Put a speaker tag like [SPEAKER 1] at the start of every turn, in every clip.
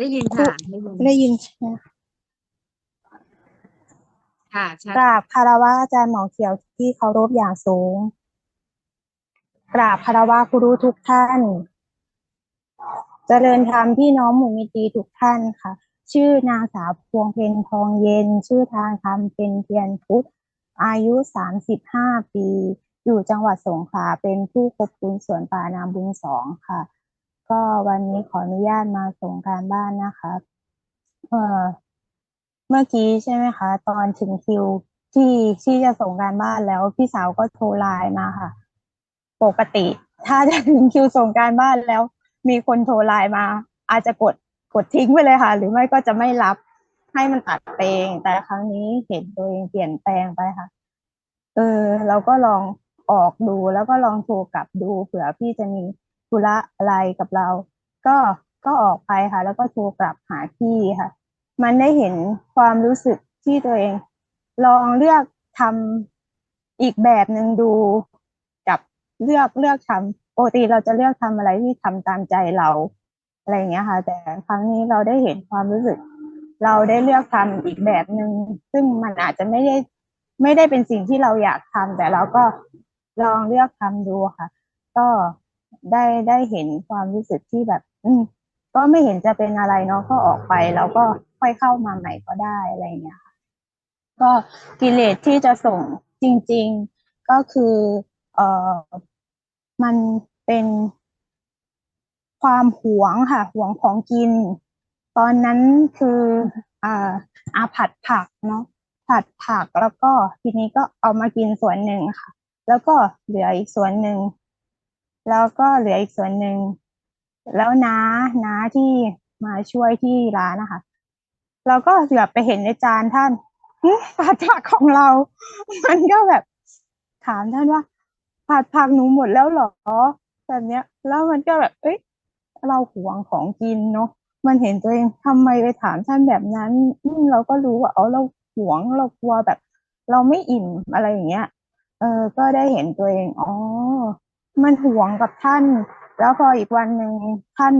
[SPEAKER 1] ได้ยินค่ะได้ยิน
[SPEAKER 2] ได้ยินใช่ไหม
[SPEAKER 1] ค่ะชัด
[SPEAKER 2] กราบคารวะอาจารย์หมอเขียวที่เคารพอย่างสูง กราบคารวะครูทุกท่าน เจริญธรรมพี่น้องหมู่มิตรีทุกท่านค่ะ ชื่อนางสาวพวงเพ็ญทองเย็น ชื่อทางธรรมเป็นเพียรพุทธ อายุสามสิบห้าปี อยู่จังหวัดสงขลาเป็นผู้ควบคุมสวนป่านามบุญสองค่ะ ก็วันนี้ขออนุญาตมาส่งการบ้านนะคะเอ่อเมื่อกี้ใช่ไหมคะ ตอนถึงคิวที่ที่จะส่งการบ้านแล้วพี่สาวก็โทรไลน์มาค่ะ ปกติ ถ้าจะถึงคิวส่งการบ้านแล้ว มีคนโทรไลน์มา อาจจะกดกดทิ้งไปเลยค่ะ หรือไม่ก็จะไม่รับให้มันตัดไปเองแต่ครั้งนี้เห็นตัวเองเปลี่ยนแปลงไปค่ะ เออ เราก็ลองออกดูแล้วก็ลองโทรกลับดูเผื่อพี่จะมี ธุระอะไรกับเรา ก็ก็ออกไปค่ะ แล้วก็โทรกลับหาพี่ค่ะ มันได้เห็นความรู้สึกที่ตัวเอง ลองเลือกทำอีกแบบหนึ่งดูกับเลือกเลือกทำปกติเราจะเลือกทำอะไรที่ทำตามใจเราอะไรอย่างเงี้ยค่ะ แต่ครั้งนี้เราได้เห็นความรู้สึก เราได้เลือกทำอีกแบบหนึ่งซึ่งมันอาจจะไม่ได้ไม่ได้เป็นสิ่งที่เราอยากทำแต่เราก็ลองเลือกทำดูค่ะ ก็ ได้ได้เห็นความรู้สึกที่แบบ อืมก็ไม่เห็นจะเป็นอะไรเนาะก็ออกไปแล้วก็ค่อยเข้ามาใหม่ก็ได้อะไรเงี้ยค่ะก็กิเลสที่จะส่งจริง ๆก็คือเอ่อมันเป็นความหวงค่ะหวงของกิน ตอนนั้นคืออ่าอาผัดผักเนาะผัดผักแล้วก็ทีนี้ก็เอามากินส่วนหนึ่งค่ะ แล้วก็เหลืออีกส่วนหนึ่ง แล้วก็เหลืออีกส่วนหนึ่ง แล้วน้าน้าที่มาช่วยที่ร้านนะคะ เราก็เหลือบไปเห็นในจานท่านผัดผักของเรา มันก็แบบถามท่านว่าผัดผักหนูหมดแล้วหรอแบบเนี้ย แล้วมันก็แบบ เอ้ย เราหวงของกินเนาะมันเห็นตัวเองทำไมไปถามท่านแบบนั้นอืเราก็รู้ว่าเอาเราหวงเรากลัวแบบ เราไม่อิ่มอะไรอย่างเงี้ย เออ ก็ได้เห็นตัวเอง อ๋อ มันห่วงกับท่าน แล้วพออีกวันหนึ่งท่าน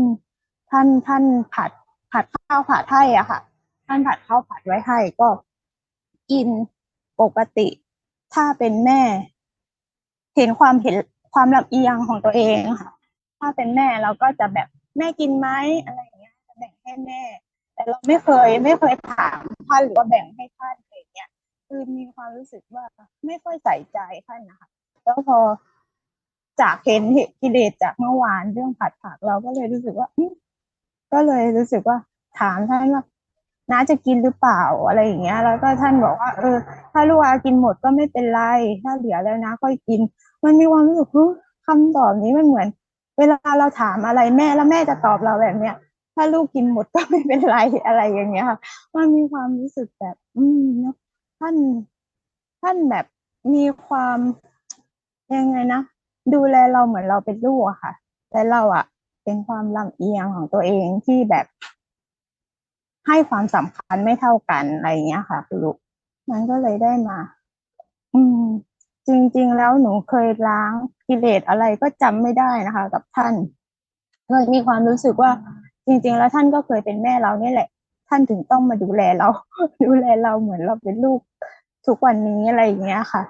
[SPEAKER 2] ท่านท่านผัดผัดข้าวผัดให้อะค่ะ ท่านผัดข้าวผัดไว้ให้ก็กินปกติ ถ้าเป็นแม่ เห็นความเห็นความลำเอียงของตัวเองค่ะ ถ้าเป็นแม่เราก็จะแบบแม่กินไหมอะไรอย่างเงี้ยจะแบ่งให้แม่ แต่เราไม่เคยไม่เคยถามท่านหรือว่าแบ่งให้ท่านอะไรเงี้ยคือมีความรู้สึกว่าไม่ค่อยใส่ใจท่านนะคะแล้วพอ จากเห็นเหตุกิเลสจากเมื่อวานเรื่องผัดผักเราก็เลยรู้สึกว่าก็เลยรู้สึกว่าถามท่านว่าน้าจะกินหรือเปล่าอะไรอย่างเงี้ย แล้วก็ท่านบอกว่า เออ ถ้าลูกอากินหมดก็ไม่เป็นไรถ้าเหลือแล้วนะค่อยกิน มันมีความรู้สึกเฮ้ยคำตอบนี้มันเหมือน เวลาเราถามอะไรแม่แล้วแม่จะตอบเราแบบเนี้ยถ้าลูกกินหมดก็ไม่เป็นไรอะไรอย่างเงี้ยค่ะมันมีความรู้สึกแบบ อืมเนาะท่านท่านแบบมีความยังไงนะ ดูแลเราเหมือนเราเป็นลูกอะค่ะ แต่เราอะเป็นความลำเอียงของตัวเองที่แบบให้ความสำคัญไม่เท่ากันอะไรอย่างเงี้ยค่ะคุณลูกมันก็เลยได้มา อืม จริง ๆ แล้วหนูเคยล้างกิเลสอะไรก็จำไม่ได้นะคะ กับท่านเคยมีความรู้สึกว่า จริง ๆ แล้วท่านก็เคยเป็นแม่เราเนี่ยแหละ ท่านถึงต้องมาดูแลเรา ดูแลเราเหมือนเราเป็นลูกทุกวันนี้อะไรอย่างเงี้ยค่ะ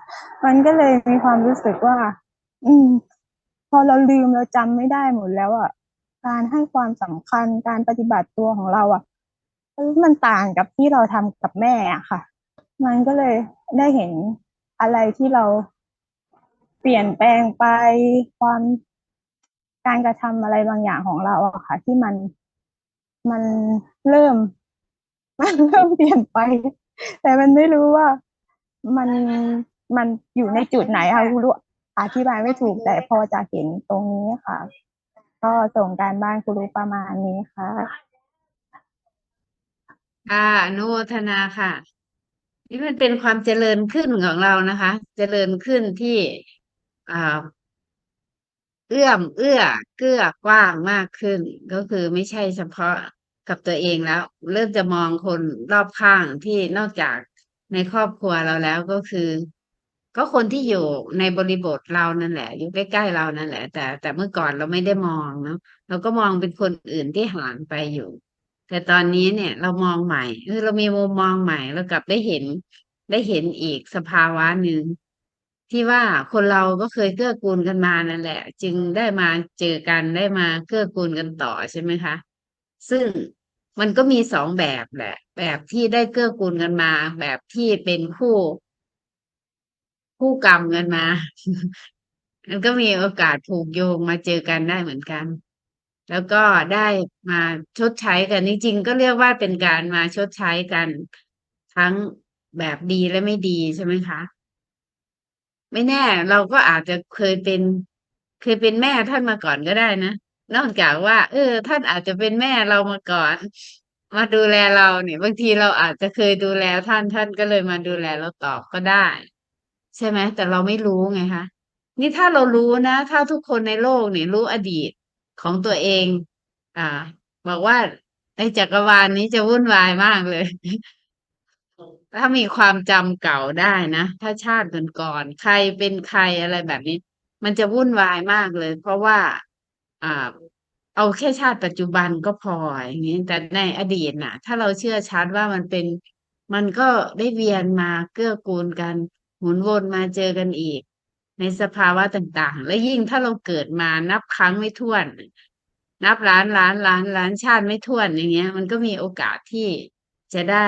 [SPEAKER 2] มันก็เลยมีความรู้สึกว่า อืม พอเราลืมเราจำไม่ได้หมดแล้วอะ การให้ความสำคัญการปฏิบัติตัวของเราอะมันต่างกับที่เราทำกับแม่อะค่ะ มันก็เลยได้เห็นอะไรที่เราเปลี่ยนแปลงไปความการกระทำอะไรบางอย่างของเราอะค่ะ ที่มันมันเริ่ม มันเริ่มเปลี่ยนไป แต่มันไม่รู้ว่ามันมันอยู่ในจุดไหนค่ะรู้ อธิบายไม่ถูกแต่พอจะเห็นตรงนี้ค่ะ ก็ส่งการบ้านคุรู้ประมาณนี้ค่ะ
[SPEAKER 1] ค่ะอนุโมทนาค่ะ นี่มันเป็นความเจริญขึ้นของเรานะคะ เจริญขึ้นที่อ่าเอื้อมเอื้อเกื้อกว้างมากขึ้น ก็คือไม่ใช่เฉพาะกับตัวเองแล้ว เริ่มจะมองคนรอบข้างที่นอกจากในครอบครัวเราแล้วก็คือ ก็คนที่อยู่ในบริบทเรานั่นแหละ อยู่ใกล้ๆเรานั่นแหละ แต่แต่เมื่อก่อนเราไม่ได้มองเนาะเราก็มองเป็นคนอื่นที่ห่างไปอยู่ แต่ตอนนี้เนี่ยเรามองใหม่เออเรามีมุมมองใหม่เรากลับได้เห็นได้เห็นอีกสภาวะหนึ่งที่ว่าคนเราก็เคยเกื้อกูลกันมานั่นแหละ จึงได้มาเจอกันได้มาเกื้อกูลกันต่อใช่ไหมคะ ซึ่งมันก็มีสองแบบแหละ แบบที่ได้เกื้อกูลกันมา แบบที่เป็นคู่ คู่กรรมกันมา มันก็มีโอกาสผูกโยงมาเจอกันได้เหมือนกัน แล้วก็ได้มาชดใช้กันจริงๆก็เรียกว่าเป็นการมาชดใช้กัน ทั้งแบบดีและไม่ดีใช่ไหมคะ ไม่แน่เราก็อาจจะเคยเป็น เคยเป็นแม่ท่านมาก่อนก็ได้นะนอกจากว่า เออ ท่านอาจจะเป็นแม่เรามาก่อน มาดูแลเราเนี่ย บางทีเราอาจจะเคยดูแลท่านท่านก็เลยมาดูแลเราตอบก็ได้ ใช่ไหมแต่เราไม่รู้ไงคะนี่ถ้าเรารู้นะ ถ้าทุกคนในโลกเนี่ยรู้อดีตของตัวเอง อ่า บอกว่าในจักรวาลนี้จะวุ่นวายมากเลย ถ้ามีความจำเก่าได้นะถ้าชาติก่อนๆใครเป็นใครอะไรแบบนี้ มันจะวุ่นวายมากเลย เพราะว่า อ่า เอาแค่ชาติปัจจุบันก็พออย่างนี้แต่ในอดีตน่ะ ถ้าเราเชื่อชัดว่ามันเป็น มันก็ได้เวียนมาเกื้อกูลกัน หมุนวนมาเจอกันอีก ในสภาวะต่าง ๆ และยิ่งถ้าเราเกิดมานับครั้งไม่ถ้วน นับล้านล้านล้านล้านชาติไม่ถ้วนอย่างเงี้ย มันก็มีโอกาสที่จะได้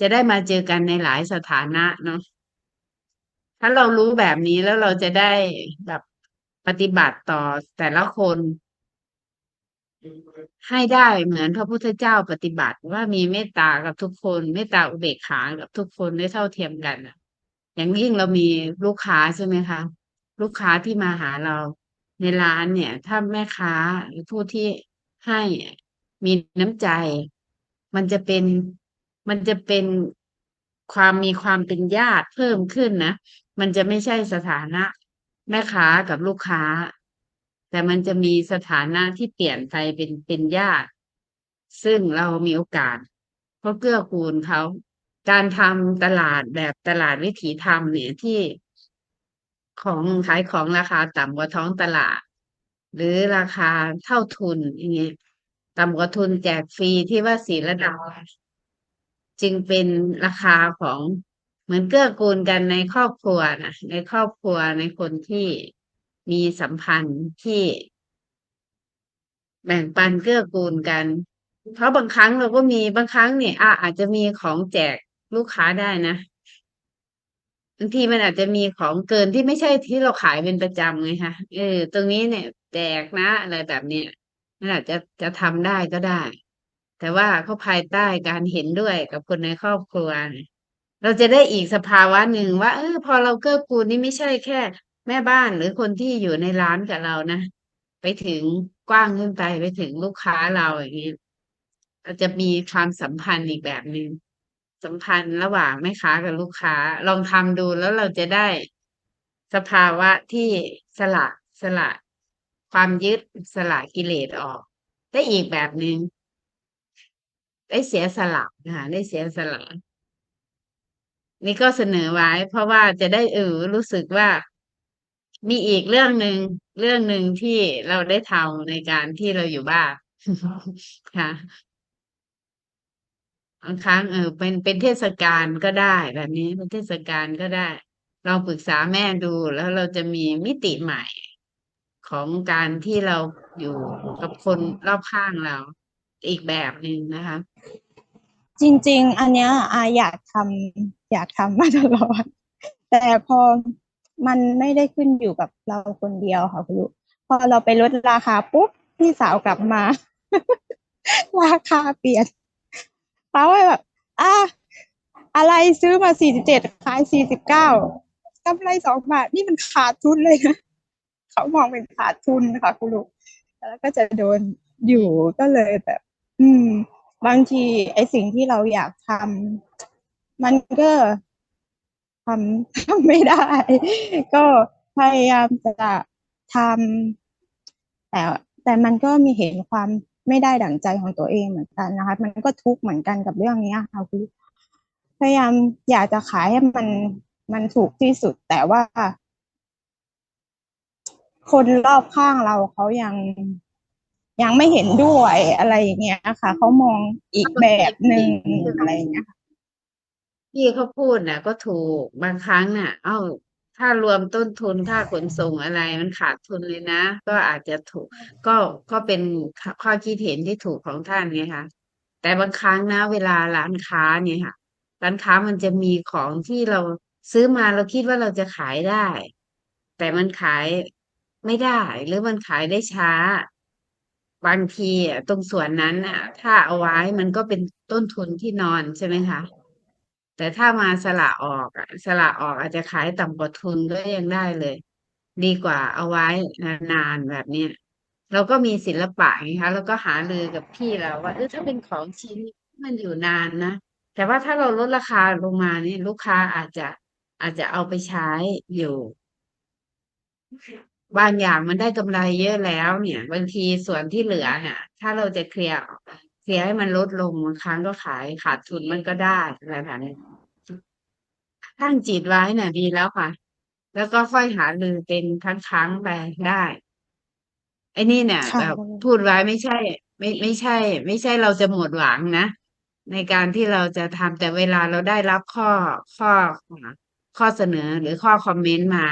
[SPEAKER 1] จะได้มาเจอกันในหลายสถานะเนาะถ้าเรารู้แบบนี้แล้วเราจะได้แบบปฏิบัติต่อแต่ละคน ให้ได้เหมือนพระพุทธเจ้าปฏิบัติว่ามีเมตตากับทุกคน เมตตาอุเบกขากับทุกคนได้เท่าเทียมกันอะ อย่างยิ่งเรามีลูกค้าใช่ไหมคะ ลูกค้าที่มาหาเราในร้านเนี่ย ถ้าแม่ค้าหรือผู้ที่ให้มีน้ำใจ มันจะเป็นมันจะเป็นความมีความเป็นญาติเพิ่มขึ้นนะมันจะไม่ใช่สถานะ แม่ค้ากับลูกค้า แต่มันจะมีสถานะที่เปลี่ยนไปเป็นเป็นญาติ ซึ่งเรามีโอกาสเพราะเกื้อกูลเขา การทำตลาดแบบตลาดวิถีธรรมเนี่ยที่ของขายของราคาต่ำกว่าท้องตลาด หรือราคาเท่าทุนอย่างเงี้ยต่ำกว่าทุนแจกฟรีที่ว่าสีระดับ จึงเป็นราคาของเหมือนเกื้อกูลกันในครอบครัวนะในครอบครัวในคนที่มีสัมพันธ์ที่ แบ่งปันเกื้อกูลกัน เพราะบางครั้งเราก็มีบางครั้งเนี่ยอาอาจจะมีของแจก ลูกค้าได้นะบางทีมันอาจจะมีของเกินที่ไม่ใช่ที่เราขายเป็นประจำไงคะเออ ตรงนี้เนี่ยแจกนะ อะไรแบบเนี้ยมันอาจจะจะทำได้ก็ได้ แต่ว่าเขาภายใต้การเห็นด้วยกับคนในครอบครัว เราจะได้อีกสภาวะหนึ่งว่า เออ พอเราเกื้อกูลนี่ไม่ใช่แค่ แม่บ้านหรือคนที่อยู่ในร้านกับเรานะไปถึงกว้างขึ้นไปไปถึงลูกค้าเราอย่างนี้เราจะมีความสัมพันธ์อีกแบบหนึ่ง สัมพันธ์ระหว่างแม่ค้ากับลูกค้า ลองทำดูแล้วเราจะได้สภาวะที่สละสละความยึดสละกิเลสออก ได้อีกแบบหนึ่งได้เสียสละนะคะได้เสียสละ นี่ก็เสนอไว้ เพราะว่าจะได้เออรู้สึกว่ามีอีกเรื่องหนึ่งเรื่องหนึ่งที่เราได้ทำในการที่เราอยู่บ้านค่ะ บางครั้งเออเป็นเป็นเทศกาลก็ได้แบบนี้เป็นเทศกาลก็ได้ลองปรึกษาแม่ดูแล้วเราจะมีมิติใหม่ของการที่เราอยู่กับคนรอบข้างเรา อีกแบบหนึ่งนะคะ
[SPEAKER 2] จริง ๆ อันเนี้ยอาอยากทำอยากทำมาตลอด แต่พอมันไม่ได้ขึ้นอยู่กับเราคนเดียวค่ะคุณลูกพอเราไปลดราคาปุ๊บพี่สาวกลับมา ราคาเปลี่ยน ป้าว่าแบบอะอะไรซื้อมาสี่สิบเจ็ดขายสี่สิบเก้ากำไรสองบาทนี่มันขาดทุนเลยนะเขามองเป็นขาดทุนค่ะคุณลูกแล้วก็จะโดนอยู่ก็เลยแบบ อืม บางทีไอสิ่งที่เราอยากทำมันก็ทำทำไม่ได้ ก็พยายามจะทำแต่แต่มันก็มีเห็นความ ไม่ได้ดั่งใจของตัวเองเหมือนกันนะคะ มันก็ทุกข์เหมือนกันกับเรื่องนี้ค่ะคุณพยายามอยากจะขายให้มันมันถูกที่สุดแต่ว่า คนรอบข้างเราเขายังยังไม่เห็นด้วยอะไรอย่างเงี้ยค่ะเขามองอีกแบบหนึ่งอะไรอย่างเงี้ยค่ะ
[SPEAKER 1] ที่เขาพูดน่ะก็ถูกบางครั้งน่ะ เอ้า ถ้ารวมต้นทุนค่าขนส่งอะไรมันขาดทุนเลยนะ ก็อาจจะถูก ก็ก็เป็นข้อคิดเห็นที่ถูกของท่านไงคะแต่บางครั้งนะเวลาร้านค้าเนี่ยค่ะ ร้านค้ามันจะมีของที่เราซื้อมาเราคิดว่าเราจะขายได้ แต่มันขายไม่ได้หรือมันขายได้ช้า บางทีอะตรงส่วนนั้นอะ ถ้าเอาไว้มันก็เป็นต้นทุนที่นอนใช่ไหมคะ แต่ถ้ามาสละออกอะสละออกอาจจะขายต่ำกว่าทุนก็ยังได้เลย ดีกว่าเอาไว้นานๆแบบเนี้ยเราก็มีศิลปะไงคะแล้วก็หารือกับพี่เราว่าเออถ้าเป็นของชิ้นมันอยู่นานนะแต่ว่าถ้าเราลดราคาลงมานี่ลูกค้าอาจจะอาจจะเอาไปใช้อยู่บางอย่างมันได้กำไรเยอะแล้วเนี่ย บางทีส่วนที่เหลือเนี่ยถ้าเราจะเคลียร์ เคลียร์ให้มันลดลงบางครั้งก็ขายขาดทุนมันก็ได้อะไรแบบนี้ตั้งจิตไว้น่ะดีแล้วค่ะ แล้วก็ค่อยหารือเป็นครั้งๆไปได้ไอ้นี่เนี่ย
[SPEAKER 2] ค่ะ
[SPEAKER 1] แบบพูดไว้ไม่ใช่ ไม่ไม่ใช่ ไม่ใช่เราจะหมดหวังนะในการที่เราจะทำแต่เวลาเราได้รับข้อข้อข้อเสนอหรือข้อคอมเมนต์มา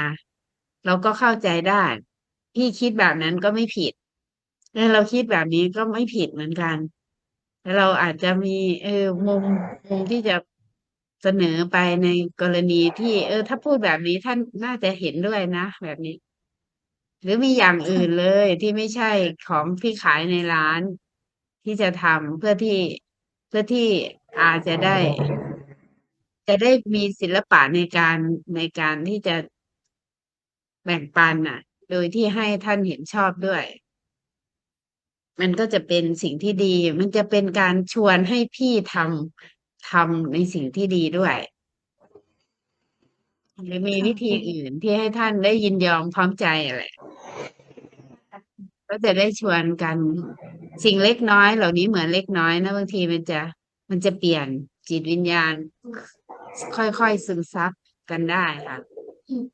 [SPEAKER 1] เราก็เข้าใจได้พี่คิดแบบนั้นก็ไม่ผิดแล้วเราคิดแบบนี้ก็ไม่ผิดเหมือนกันแต่ เราอาจจะมีเออมุมมุมที่จะเสนอไปในกรณีที่ เออ ถ้าพูดแบบนี้ท่านน่าจะเห็นด้วยนะ แบบนี้ หรือมีอย่างอื่นเลยที่ไม่ใช่ของที่ขายในร้าน ที่จะทำเพื่อที่เพื่อที่อาจจะได้ จะได้มีศิลปะในการในการที่จะแบ่งปันน่ะ โดยที่ให้ท่านเห็นชอบด้วย มันก็จะเป็นสิ่งที่ดี มันจะเป็นการชวนให้พี่ทำทำในสิ่งที่ดีด้วย หรือมีวิธีอื่นที่ให้ท่านได้ยินยอมพร้อมใจอะไรก็จะได้ชวนกันสิ่งเล็กน้อย เหล่านี้เหมือนเล็กน้อยนะบางทีมันจะมันจะเปลี่ยนจิตวิญญาณ ค่อยๆซึมซับกันได้ค่ะ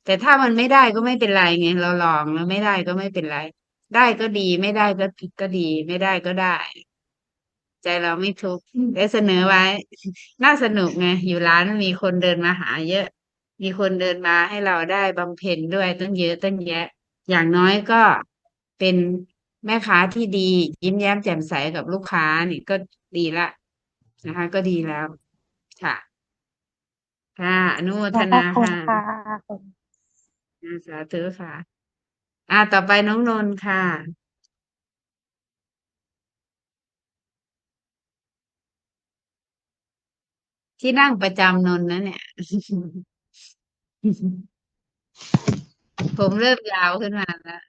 [SPEAKER 1] แต่ถ้ามันไม่ได้ก็ไม่เป็นไรไงเราลองแล้วไม่ได้ก็ไม่เป็นไร ได้ก็ดีไม่ได้ก็ก็ดี ไม่ได้ก็ได้ ใจเราไม่ทุกข์ได้เสนอไว้ น่าสนุกไงอยู่ร้านมีคนเดินมาหาเยอะ มีคนเดินมาให้เราได้บำเพ็ญด้วยตั้งเยอะตั้งแยะ อย่างน้อยก็เป็นแม่ค้าที่ดี ยิ้มแย้มแจ่มใสกับลูกค้านี่ก็ดีละนะคะ ก็ดีแล้วค่ะค่ะอนุโมท
[SPEAKER 2] ขอบ
[SPEAKER 1] นา
[SPEAKER 2] คุณ
[SPEAKER 1] ค่ะ
[SPEAKER 2] ค่ะ
[SPEAKER 1] อ่าสาธุค่ะ อ่าต่อไปน้องนนท์ค่ะ ที่นั่งประจำนนท์นะเนี่ย ผมเริ่มยาวขึ้นมาแล้ว